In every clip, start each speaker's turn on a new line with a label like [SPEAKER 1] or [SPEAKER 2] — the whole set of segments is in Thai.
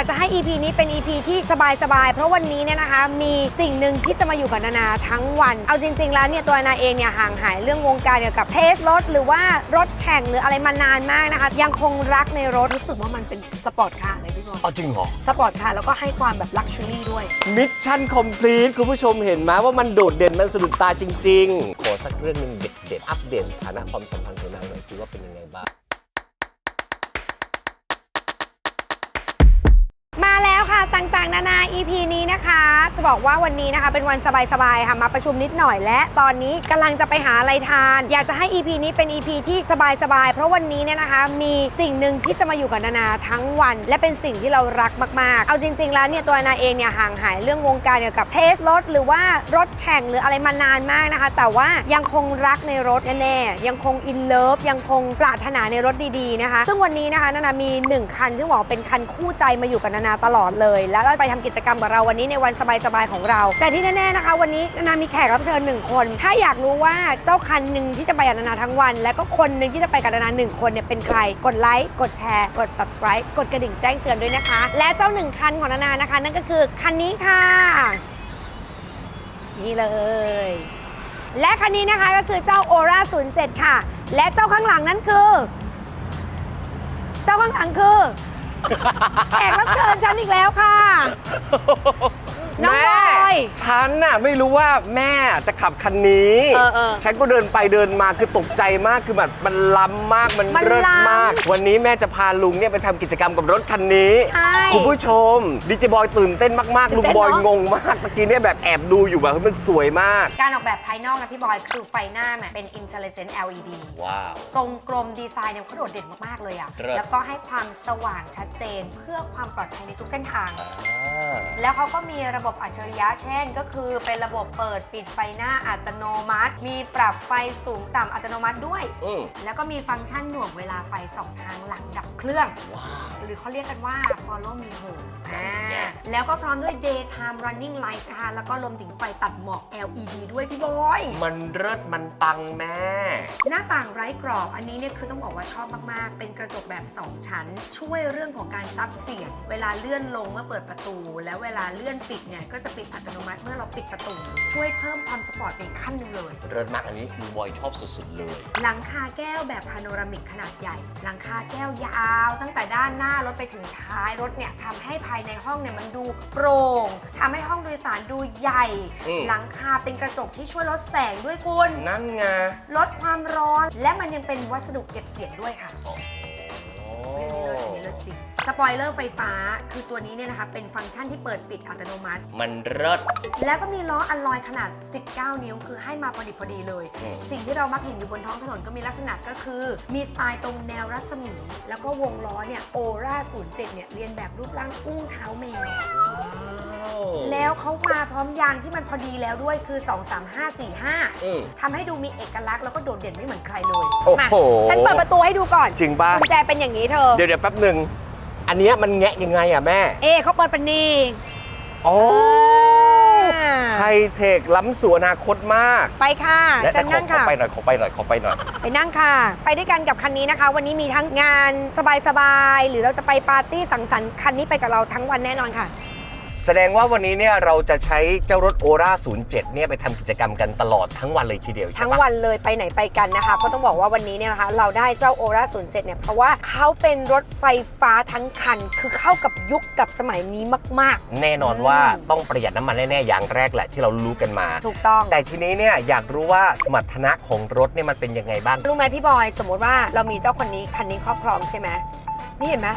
[SPEAKER 1] ากจะให้ EP นี้เป็น EP ที่สบายๆ เพราะวันนี้เนี่ยนะคะ มีสิ่งหนึ่งที่จะมาอยู่กับนานาทั้งวัน เอาจริง ๆ แล้วเนี่ยตัวนานาเองเนี่ยห่างหายเรื่องวงการเกี่ยวกับเทสรถหรือว่ารถแข่งหรืออะไรมานานมากนะคะ ยังคงรักในรถรู้สึกว่ามันเป็นสปอร์ตคาร์เลยพี่บอล
[SPEAKER 2] เอาจริงเหรอ
[SPEAKER 1] สปอร์ตคาร์แล้วก็ให้ความแบบลักชัวรี่ด้วย
[SPEAKER 2] มิชชั่นคอมพลีทคุณผู้ชมเห็นไหมว่ามันโดดเด่นมันสะดุดตาจริง ๆ ขอสักเรื่องหนึ่งเด็ดๆอัปเดตสถานะความสัมพันธ์ของนางหน่อยสิว่าเป็นยังไงบ้าง
[SPEAKER 1] มาแล้ว ล้วค่ะต่างๆ นานา EP นี้นะคะ จะบอกว่าวันนี้นะคะเป็นวันสบายๆค่ะมาประชุมนิดหน่อยและตอนนี้กำลังจะไปหาอะไรทาน อยากจะให้ EP นี้เป็น EP ที่สบายๆเพราะวันนี้เนี่ยนะคะ มีสิ่งหนึ่งที่จะมาอยู่กับนานาทั้งวัน และเป็นสิ่งที่เรารักมากๆ เอาจริง ๆ แล้วเนี่ยตัวนานาเองเนี่ยห่างหายเรื่องวงการเกี่ยวกับเทสรถหรือว่ารถแข่งหรืออะไรมานานมากนะคะ แต่ว่ายังคงรักในรถแน่ๆยังคงอินเลิฟยังคงปรารถนาในรถดีๆนะคะ ซึ่งวันนี้นะคะนานามีหนึ่งคันที่บอกเป็นคันคู่ใจมาอยู่กับนานาตลอดเลย แล้วก็ไปทำกิจกรรมกับเราวันนี้ในวันสบายๆของเรา แต่ที่แน่ๆนะคะ วันนี้นานามีแขกรับเชิญหนึ่งคน ถ้าอยากรู้ว่าเจ้าคันหนึ่งที่จะไปกับนานาทั้งวัน แล้วก็คนหนึ่งที่จะไปกับนานาหนึ่งคนเนี่ยเป็นใคร กดไลค์กดแชร์ กด subscribe กดกระดิ่งแจ้งเตือนด้วยนะคะ และเจ้าหนึ่งคันของนานานะคะ นั่นก็คือคันนี้ค่ะนี่เลย และคันนี้นะคะก็คือเจ้า Aura 07 ค่ะ และเจ้าข้างหลังนั้นคือ เจ้าข้างหลังคือ แขกรับเชิญฉันอีกแล้วค่ะ น้องบอย
[SPEAKER 2] ฉันน่ะไม่รู้ว่าแม่จะขับคันนี้
[SPEAKER 1] เออเออ
[SPEAKER 2] ฉันก็เดินไปเดินมาคือตกใจมากคือแบบมันล้ำมากมัน
[SPEAKER 1] มัน
[SPEAKER 2] เลิศ
[SPEAKER 1] ล้ำ
[SPEAKER 2] มาก วันนี้แม่จะพาลุงเนี่ยไปทำกิจกรรมกับรถคันนี้
[SPEAKER 1] ใช่
[SPEAKER 2] คุณผู้ชมดิจิบอยตื่นเต้นมาก
[SPEAKER 1] ตื่
[SPEAKER 2] ๆลุ
[SPEAKER 1] น
[SPEAKER 2] ง
[SPEAKER 1] เต้น
[SPEAKER 2] บอย
[SPEAKER 1] เนอะ
[SPEAKER 2] งงมากตะกี้เนี่ยแบบแอบดูอยู่แบบเฮ้ยมันสวยมาก
[SPEAKER 1] การออกแบบภายนอกนะพี่บอย คือไฟหน้าเนี่ยเป็น Intelligent LED
[SPEAKER 2] ว้าว
[SPEAKER 1] ทรงกลมดีไซน์เนี่ยเขาโดดเด่นมาก ๆ เลยอะ
[SPEAKER 2] เลิศ
[SPEAKER 1] แล้วก็ให้ความสว่างชัดเจนเพื่อความปลอดภัยในทุกเส้นทาง แล้วเขาก็มีระบบอัจฉริยะเช่น ก็คือเป็นระบบเปิดปิดไฟหน้าอัตโนมัติ มีปรับไฟสูงต่ำอัตโนมัติด้วย
[SPEAKER 2] อืม
[SPEAKER 1] แล้วก็มีฟังก์ชันหน่วงเวลาไฟสองทางหลังดับเครื่อง
[SPEAKER 2] ว้าว
[SPEAKER 1] หรือเขาเรียกกันว่า follow me home อ่า
[SPEAKER 2] แน่
[SPEAKER 1] แล้วก็พร้อมด้วย daytime running light นะคะแล้วก็รวมถึงไฟตัดหมอก LED ด้วยพี่บอย
[SPEAKER 2] มันเลิศมันปังแม่
[SPEAKER 1] หน้าต่างไร้กรอบ อันนี้เนี่ยคือต้องบอกว่าชอบมาก ๆ เป็นกระจกแบบ 2 ชั้น ช่วยเรื่องของการซับเสียง เวลาเลื่อนลงเมื่อเปิดประตู แล้วเวลาเลื่อนปิดเนี่ยก็จะปิดอัตโนมัติเมื่อเราปิดประตูช่วยเพิ่มความสปอร์ตไปอีกขั้นหนึงเลย
[SPEAKER 2] เลิศมากอันนี้ลุงบอยชอบสุดๆเลย
[SPEAKER 1] หลังคาแก้วแบบพาโนรามิกขนาดใหญ่ หลังคาแก้วยาว ตั้งแต่ด้านหน้ารถไปถึงท้ายรถเนี่ยทำให้ภายในห้องเนี่ยมันดูโปร่งทำให้ห้องโดยสารดูใหญ่
[SPEAKER 2] อืม
[SPEAKER 1] หลังคาเป็นกระจกที่ช่วยลดแสงด้วยคุณ
[SPEAKER 2] นั่นไง
[SPEAKER 1] ลดความร้อนและมันยังเป็นวัสดุเก็บเสียงด้วยค่ะ
[SPEAKER 2] โอ้
[SPEAKER 1] เรื่องนี้เลิศอันนี้เลิศจริง สปอยเลอร์ไฟฟ้าคือตัวนี้เนี่ยนะคะเป็นฟังก์ชันที่เปิดปิดอัตโนมัติ
[SPEAKER 2] มันเลิศ
[SPEAKER 1] แล้วก็มีล้ออัลลอยขนาด 19 นิ้ว คือให้มาพอดีพอดีเลย
[SPEAKER 2] อืม
[SPEAKER 1] สิ่งที่เรามักเห็นอยู่บนท้องถนนก็มีลักษณะก็คือ มีสไตล์ตรงแนวรัศมี แล้วก็วงล้อเนี่ยโอรา07 เนี่ยเรียนแบบรูปร่างอุ้งเท้าแมว แล้วเขามาพร้อมยางที่มันพอดีแล้วด้วยคือ 2 3 5 4
[SPEAKER 2] อืม
[SPEAKER 1] 5ทำให้ดูมีเอกลักษณ์แล้วก็โดดเด่นไม่เหมือนใครเลย
[SPEAKER 2] โอ้
[SPEAKER 1] มา
[SPEAKER 2] โห
[SPEAKER 1] ฉันเปิดประตูให้ดูก่อน
[SPEAKER 2] จริงป่ะ
[SPEAKER 1] กุญแจเป็นอย่างนี้เธอ
[SPEAKER 2] เดี๋ยวเดี๋ยวแป๊บหนึ่ง อันเนี้ยมันแงะยังไงอะแม่
[SPEAKER 1] เอ๊เขาเปิดเป็นนี่
[SPEAKER 2] โอ้
[SPEAKER 1] อ่า
[SPEAKER 2] ไฮเทคล้ำสู่อนาคตมาก
[SPEAKER 1] ไปค่ะ
[SPEAKER 2] และ
[SPEAKER 1] ฉั
[SPEAKER 2] แต่
[SPEAKER 1] น
[SPEAKER 2] ขอ
[SPEAKER 1] นั่ง
[SPEAKER 2] ขอ
[SPEAKER 1] ค่ะ
[SPEAKER 2] ไปหน่อยขอไปหน่อยขอไปหน่อย
[SPEAKER 1] ไปนั่งค่ะ ไปด้วยกันกับคันนี้นะคะ วันนี้มีทั้งงานสบายๆ หรือเราจะไปปาร์ตี้สังสรรค์คันนี้ไปกับเราทั้งวันแน่นอนค่ะ
[SPEAKER 2] แสดงว่าวันนี้เนี่ยเราจะใช้เจ้ารถโอรา07 เนี่ยไปทำกิจกรรมกันตลอดทั้งวันเลยทีเดียวใช่
[SPEAKER 1] ทั้ง
[SPEAKER 2] ปะ
[SPEAKER 1] วันเลยไปไหนไปกันนะคะเพราะต้องบอกว่าวันนี้เนี่ยนะคะเราได้เจ้า Aura 07 เนี่ย เพราะว่าเขาเป็นรถไฟฟ้าทั้งคัน คือเข้ากับยุคกับสมัยนี้มาก
[SPEAKER 2] แน่นอนว่า
[SPEAKER 1] อืม
[SPEAKER 2] ต้องประหยัดน้ำมันแน่ ๆ อย่างแรกแหละที่เรารู้กันมา
[SPEAKER 1] ๆ ถูกต้อง
[SPEAKER 2] แต่ทีนี้เนี่ยอยากรู้ว่าสมรรถนะของรถเนี่ยมันเป็นยังไงบ้าง
[SPEAKER 1] รู้ไหมพี่บอย สมมติว่าเรามีเจ้าคนนี้คันนี้ครอบครองใช่ไหมนี่เห็นไหม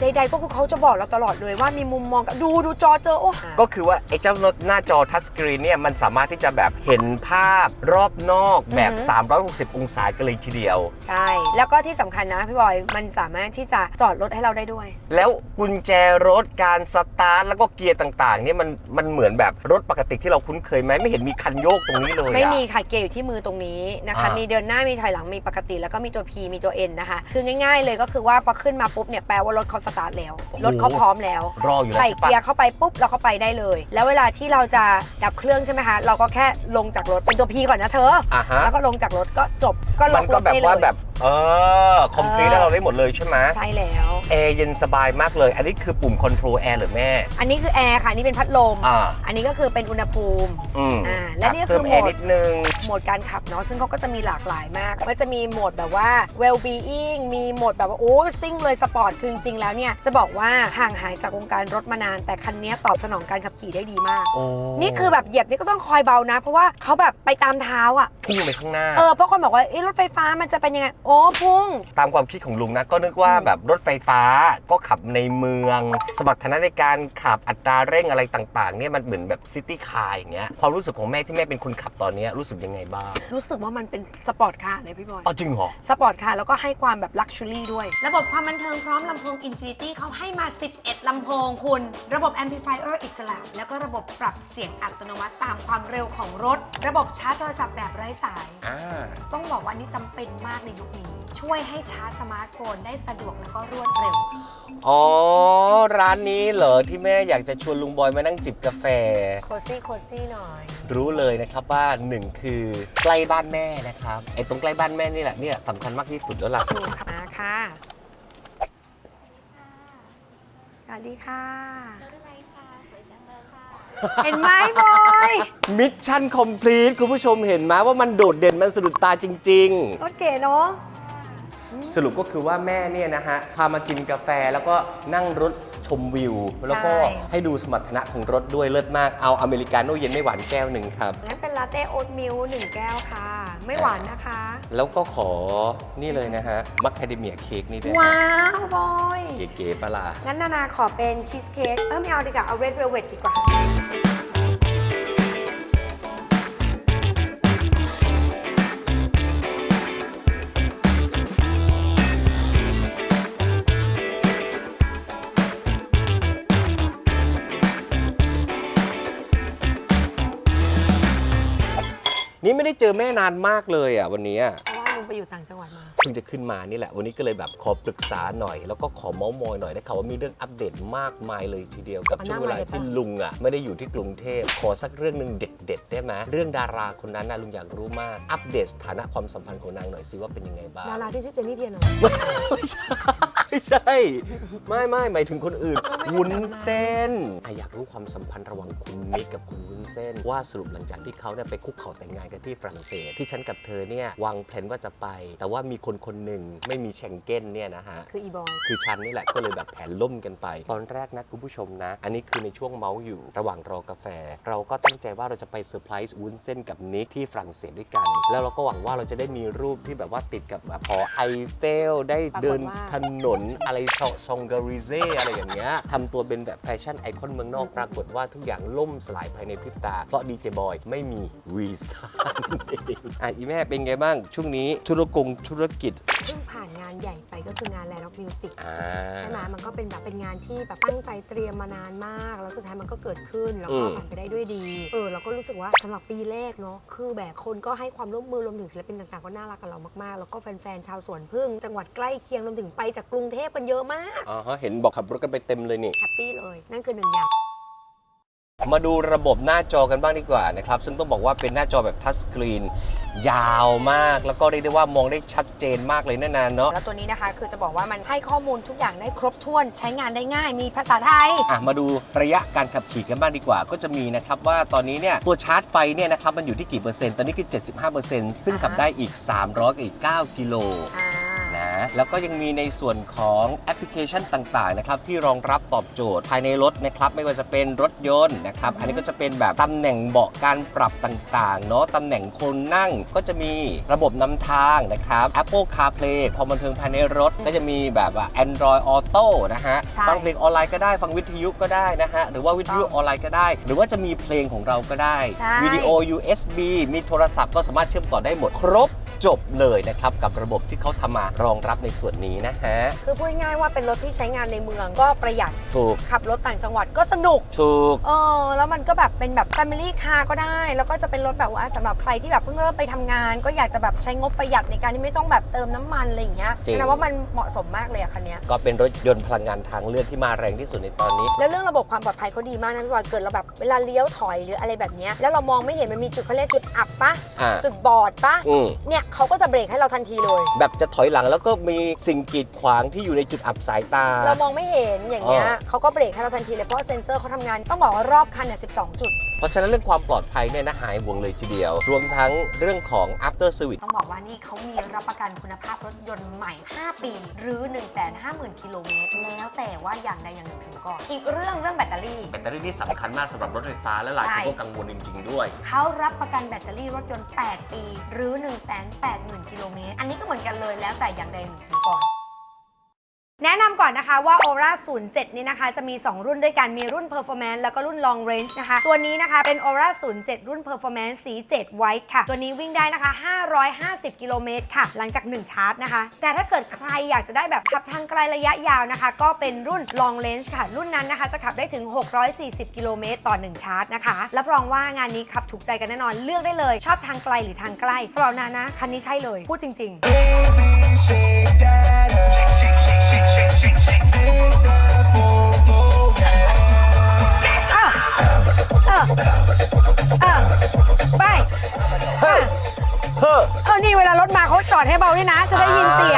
[SPEAKER 1] ใดๆก็คือเขาจะบอกเราตลอดเลยว่ามีมุมมองกับดูดูจอเจอโอ้
[SPEAKER 2] ก็คือว่าไอ้เจ้าหน้าจอทัชสกรีนเนี่ยมันสามารถที่จะแบบเห็นภาพรอบนอกแบบ 360 องศากันเลยทีเดียว
[SPEAKER 1] ใช่ แล้วก็ที่สำคัญนะพี่บอยมันสามารถที่จะจอดรถให้เราได้ด้วย
[SPEAKER 2] แล้วกุญแจรถการสตาร์ทแล้วก็เกียร์ต่างๆเนี่ยมันมันเหมือนแบบรถปกติที่เราคุ้นเคยไหมไม่เห็นมีคันโยกตรงนี้เลย
[SPEAKER 1] ไม่มีค่ะเกียร์อยู่ที่มือตรงนี้นะคะ
[SPEAKER 2] มี
[SPEAKER 1] มีเดินหน้ามีถอยหลังมีปกติ แล้วก็มีตัว P มีตัว N นะคะคือง่าย ๆ เลยก็คือว่าพอขึ้นมาปุ๊บเนี่ยแปลว่ารถเขาสตาร์ทแล้ว รถเขาพร้อมแล้ว
[SPEAKER 2] รออยู่แล้ว
[SPEAKER 1] ใส่
[SPEAKER 2] ใช่ปะ
[SPEAKER 1] เกียร์เข้าไปปุ๊บเราเข้าไปได้เลย แล้วเวลาที่เราจะดับเครื่องใช่ไหมคะ เราก็แค่ลงจากรถเป็นตัว P ก่อนนะเธอ
[SPEAKER 2] อ่าฮะ
[SPEAKER 1] แล้วก็ลงจากรถก็จบก็ล็
[SPEAKER 2] มั
[SPEAKER 1] อนกร
[SPEAKER 2] ก็
[SPEAKER 1] ถ
[SPEAKER 2] แบบ
[SPEAKER 1] ได้เล
[SPEAKER 2] ว่าย แบบ เออคอมพลีท
[SPEAKER 1] เออ
[SPEAKER 2] เรา ได้หมดเลยใช่ไหม
[SPEAKER 1] ใช่แล้ว
[SPEAKER 2] แอร์เย็นสบายมากเลย อันนี้คือปุ่มคอนโทรลแอร์หรือแม่
[SPEAKER 1] อันนี้คือแอร์ค่ะอันนี่เป็นพัดลม
[SPEAKER 2] อ่า
[SPEAKER 1] อันนี้ก็คือเป็นอุณหภูมิ
[SPEAKER 2] อืม
[SPEAKER 1] อ่าและนี่ก็
[SPEAKER 2] เพิ่ม
[SPEAKER 1] คือ
[SPEAKER 2] แอร์
[SPEAKER 1] โหมด
[SPEAKER 2] นิดนึง
[SPEAKER 1] โหมดการขับเนาะซึ่งเขาก็จะมีหลากหลายมากมันจะมีโหมดแบบว่า well being มีโหมดแบบว่าโอ้ซิ่งเลยสปอร์ตคือจริงๆแล้วเนี่ยจะบอกว่าห่างหายจากวงการรถมานาน แต่คันนี้ตอบสนองการขับขี่ได้ดีมาก
[SPEAKER 2] โอ้
[SPEAKER 1] นี่คือแบบเหยียบนี่ก็ต้องคอยเบานะ เพราะว่าเขาแบบไปตามเท้าอะ
[SPEAKER 2] พุ่งไปข้างหน้า
[SPEAKER 1] เออเพราะคนบอกว่าเอ๊ะรถไฟฟ้ามันจะเป็นยังไงโอ้พุ่ง
[SPEAKER 2] ตามความคิดของลุงนะ ก็นึกว่า
[SPEAKER 1] อืม
[SPEAKER 2] แบบรถไฟฟ้าก็ขับในเมือง สมรรถนะในการขับอัตราเร่งอะไรต่างๆเนี่ยมันเหมือนแบบซิตี้คาร์อย่างเงี้ยความรู้สึกของแม่ที่แม่เป็นคนขับตอนเนี้ยรู้สึกยังไงบ้าง
[SPEAKER 1] รู้สึกว่ามันเป็นสปอร์ตคาร์เลยพี่บอย
[SPEAKER 2] อ๋อจริงเหรอ
[SPEAKER 1] สปอร์ตคาร์แล้วก็ให้ความแบบลักชัวรี่ด้วย ระบบความบันเทิงพร้อมลำโพง Infinity เขาให้มา 11 ลำโพงคุณ ระบบ Amplifier อิสระ แล้วก็ระบบปรับเสียงอัตโนมัติตามความเร็วของรถ ระบบชาร์จโทรศัพท์แบบไร้สาย
[SPEAKER 2] อ่า
[SPEAKER 1] ต้องบอกว่านี่จำเป็นมากในยุคนี้ ช่วยให้ชาร์จสมาร์ทโฟนได้สะดวกแล้วก็รวดเร็ว
[SPEAKER 2] อ๋อ ร้านนี้เหรอที่แม่อยากจะชวนลุงบอยมานั่งจิบกาแฟ
[SPEAKER 1] โคซี่โคซี่หน่อย
[SPEAKER 2] รู้เลยนะครับว่าหนึ่งคือใกล้บ้านแม่นะครับไอ้ตรงใกล้บ้านแม่นี่แหละเนี่ยสำคัญมากที่สุดแล้วล่ะ
[SPEAKER 1] ถูกค่ะค่ะสวัสดีค่ะ
[SPEAKER 3] รถอะไรคะสวยจังเลยค่ะ
[SPEAKER 1] เห็นไหมบอย
[SPEAKER 2] มิชชั่นคอมพลีทคุณผู้ชมเห็นไหมว่ามันโดดเด่นมันสะดุดตาจริง
[SPEAKER 1] รถเก๋เนาะ
[SPEAKER 2] ๆ สรุปก็คือว่าแม่เนี่ยนะฮะพามากินกาแฟแล้วก็นั่งรถชมวิว แล้วก็ให้ดูสมรรถนะของรถด้วยเลิศมากเอาอเมริกาโน่เย็นไม่หวานแก้วหนึ่งครับ
[SPEAKER 1] งั้นเป็นลาเต้โอ๊ตมิลค์หนึ่งแก้วค่ะ ไม่หวานนะคะ
[SPEAKER 2] แล้วก็ขอนี่เลยนะฮะมัคคาเดเมียเค้กนี่ด้วย
[SPEAKER 1] ว้าวบอย
[SPEAKER 2] เก๋ๆปะล่ะ
[SPEAKER 1] งั้นนานาขอเป็นชีสเค้กเออไม่เอาดีกว่าเอาเรดเวลเวทดีกว่า
[SPEAKER 2] นี่ไม่ได้เจอแม่นานมากเลยอะวันนี้อะ
[SPEAKER 1] เพราะว่า งไปอยู่ต่างจังหวัดมา
[SPEAKER 2] เพิ่งจะขึ้นมานี่แหละวันนี้ก็เลยแบบขอปรึกษาหน่อย แล้วก็ขอเมาส์มอยหน่อยได้ข่าวว่ามีเรื่องอัปเดตมากมายเลยทีเดียวกับ
[SPEAKER 1] เอา
[SPEAKER 2] ช่วงเวลา
[SPEAKER 1] หน้ามาเลยปะ
[SPEAKER 2] ที่ลุงอะไม่ได้อยู่ที่กรุงเทพขอสักเรื่องหนึ่งเด็ด ๆ ได้ไหมเรื่องดาราคนนั้นนะลุงอยากรู้มากอัปเดตสถานะความสัมพันธ์ของนางหน่อยสิว่าเป็นยังไงบ้าง
[SPEAKER 1] ดาราที่ชื่อเจนนี่เทียนเหรอ
[SPEAKER 2] ไม่ใช่ไม่ใช่ ไม่ไม่หมายถึงคนอื่น
[SPEAKER 1] ไม่ใช่
[SPEAKER 2] วุ้น
[SPEAKER 1] แบบนั้น
[SPEAKER 2] เส้นอะอยากรู้ความสัมพันธ์ระหว่างคุณนิกกับคุณวุ้นเส้น ว่าสรุปหลังจากที่เขาเนี่ยไปคุกเข่าแต่งงานกันที่ฝรั่งเศสที่ฉันกับเธอเนี่ยวางแผนว่าจะไป แต่ว่ามีคนคนหนึ่งไม่มีแชงเก้นเนี่ยนะฮะ
[SPEAKER 1] คืออีบอย
[SPEAKER 2] คือฉันนี่แหละ ก็เลยแบบแผนล่มกันไป ตอนแรกนะคุณผู้ชมนะ อันนี้คือในช่วงเมาส์อยู่ระหว่างรอกาแฟ เราก็ตั้งใจว่าเราจะไปเซอร์ไพรส์วุ้นเส้นกับนิกที่ฝรั่งเศสด้วยกัน แล้วเราก็หวังว่าเราจะได้มีรูปที่แบบว่าติดกับแบบหอไอเฟลได้เดิน
[SPEAKER 1] ปรากฏว่า
[SPEAKER 2] ถนนอะไรซองการิเซ่อะไรอย่างเงี้ยทำตัวเป็นแบบแฟชั่นไอคอนเมืองนอกปรากฏว่าทุกอย่างล่มสลายภายในพริบตาเพราะดีเจบอยไม่มีวีซ่านั่นเองอะอีแม่เป็นไงบ้างช่วงนี้ธุรกงธุรกิจ
[SPEAKER 1] เพิ่งผ่านงานใหญ่ไปก็คืองาน Land of Music
[SPEAKER 2] อ่า
[SPEAKER 1] ใช่ไหมมันก็เป็นแบบเป็นงานที่แบบตั้งใจเตรียมมานานมาก แล้วสุดท้ายมันก็เกิดขึ้นแล้วก็
[SPEAKER 2] อืม
[SPEAKER 1] ผ่านไปได้ด้วยดี เออเราก็รู้สึกว่าสำหรับปีแรกเนาะคือแบบคนก็ให้ความร่วมมือรวมถึงศิลปินต่างๆก็น่ารักกับเรามากๆ แล้วก็แฟนๆชาวสวนพึ่ง จังหวัดใกล้เคียงรวมถึงไปจากกรุงเทพกันเยอะมาก
[SPEAKER 2] อ๋อฮะเห็นบอกขับรถกันไปเต็มเลยนี่
[SPEAKER 1] แฮปปี้เลย นั่นคือหนึ่งอย่าง
[SPEAKER 2] มาดูระบบหน้าจอกันบ้างดีกว่านะครับ ซึ่งต้องบอกว่าเป็นหน้าจอแบบทัชสกรีนยาวมาก แล้วก็เรียกได้ว่ามองได้ชัดเจนมากเลยแน่นานเนาะ
[SPEAKER 1] แล้วตัวนี้นะคะ คือจะบอกว่ามันให้ข้อมูลทุกอย่างได้ครบถ้วนใช้งานได้ง่าย มีภาษาไทย
[SPEAKER 2] อะมาดูระยะการขับขี่กันบ้างดีกว่า ก็จะมีนะครับว่าตอนนี้เนี่ยตัวชาร์จไฟเนี่ยนะครับมันอยู่ที่กี่เปอร์เซ็นต์ตอนนี้คือ75%ซึ่งขับได้อีก300กับอีก9กิโล
[SPEAKER 1] อ่า
[SPEAKER 2] นะ แล้วก็ยังมีในส่วนของแอปพลิเคชันต่างๆนะครับที่รองรับตอบโจทย์ภายในรถนะครับไม่ว่าจะเป็นรถยนต์นะครับอันนี้ก็จะเป็นแบบตำแหน่งเบาะการปรับต่างๆเนาะตำแหน่งคนนั่งก็จะมีระบบนำทางนะครับ Apple CarPlay ความบันเทิงภายในรถก็จะมีแบบว่า Android Auto นะฮะ
[SPEAKER 1] ใช่
[SPEAKER 2] ฟังเพลงออนไลน์ก็ได้ฟังวิทยุก็ได้นะฮะหรือว่าวิทยุ
[SPEAKER 1] ถูกต้อง
[SPEAKER 2] ออนไลน์ก็ได้ หรือว่าจะมีเพลงของเราก็ได้
[SPEAKER 1] ใช่
[SPEAKER 2] วิดีโอ USB มีโทรศัพท์ก็สามารถเชื่อมต่อได้หมดครบ จบเลยนะครับ กับระบบที่เขาทำมารองรับในส่วนนี้นะฮะ
[SPEAKER 1] คือพูดง่ายๆว่าเป็นรถที่ใช้งานในเมืองก็ประหยัด
[SPEAKER 2] ถูก
[SPEAKER 1] ขับรถต่างจังหวัดก็สนุก
[SPEAKER 2] ถูก
[SPEAKER 1] เออแล้วมันก็แบบเป็นแบบ Family Car ก็ได้ แล้วก็จะเป็นรถแบบว่าสำหรับใครที่แบบเพิ่งเริ่มไปทำงาน ก็อยากจะแบบใช้งบประหยัดในการที่ไม่ต้องแบบเติมน้ำมันอะไรอย่างเงี้ย
[SPEAKER 2] จริง
[SPEAKER 1] นะว่ามันเหมาะสมมากเลยอะคันเนี้ย
[SPEAKER 2] ก็เป็นรถยนต์พลังงานทางเลือกที่มาแรงที่สุดในตอนนี้
[SPEAKER 1] แล้วเรื่องระบบความปลอดภัยเขาดีมากนะพี่บอยเกิดเราแบบเวลาเลี้ยวถอยหรืออะไรแบบเนี้ยแล้วเรามองไม่เห็นมันมีจุดเขาเรียกจุดอับปะ
[SPEAKER 2] อ่า
[SPEAKER 1] จุดบอดปะ
[SPEAKER 2] อืม
[SPEAKER 1] เนี่ยเขาก็จะเบรกให้เราทันทีเลย
[SPEAKER 2] แบบจะถอยหลังแล้วก็มีสิ่งกีดขวางที่อยู่ในจุดอับสายตา
[SPEAKER 1] เรามองไม่เห็นอย่างเงี้ย
[SPEAKER 2] อ๋อ
[SPEAKER 1] เขาก็เบรกให้เราทันทีเลยเพราะว่าเซ็นเซอร์เขาทำงานต้องบอกว่ารอบคันเนี่ย12 จุด
[SPEAKER 2] เพราะฉะนั้นเรื่องความปลอดภัยเนี่ยนะหายห่วงเลยทีเดียว รวมทั้งเรื่องของ after service
[SPEAKER 1] ต้องบอกว่านี่เขามีรับประกันคุณภาพรถยนต์ใหม่ 5 ปี หรือ 150,000 กิโลเมตรแล้วแต่ว่าอย่างใดอย่างหนึ่งถึงก่อนอีกเรื่องเรื่องแบตเตอรี่
[SPEAKER 2] แบตเตอรี่นี่สำคัญมากสำหรับรถไฟฟ้าและหลายคน
[SPEAKER 1] ใช่
[SPEAKER 2] ก็กังวลจริงๆด้วย
[SPEAKER 1] เขารับประกันแบตเตอรี่รถยนต์ 8 ปี หรือ80,000กิโลเมตรอันนี้ก็เหมือนกันเลยแล้วแต่อย่างใดหนึ่งถึงก่อน แนะนำก่อนนะคะว่า Aura 07 นี่นะคะ จะมี 2 รุ่นด้วยกัน มีรุ่น Performance แล้วก็รุ่น Long Range นะคะ ตัวนี้นะคะเป็น Aura 07 รุ่น Performance สี 7 White ค่ะ ตัวนี้วิ่งได้นะคะ 550 กิโลเมตรค่ะ หลังจาก 1 ชาร์จนะคะ แต่ถ้าเกิดใครอยากจะได้แบบขับทางไกลระยะยาวนะคะ ก็เป็นรุ่น Long Range ค่ะ รุ่นนั้นนะคะ จะขับได้ถึง 640 กิโลเมตรต่อ 1 ชาร์จนะคะ รับรองว่างานนี้ขับถูกใจกันแน่นอน เลือกได้เลย ชอบทางไกลหรือทางใกล้สำหรับนานะ คันนี้ใช่เลย พูดจริง ๆ ด้วยนะ จะได้ยินเสียง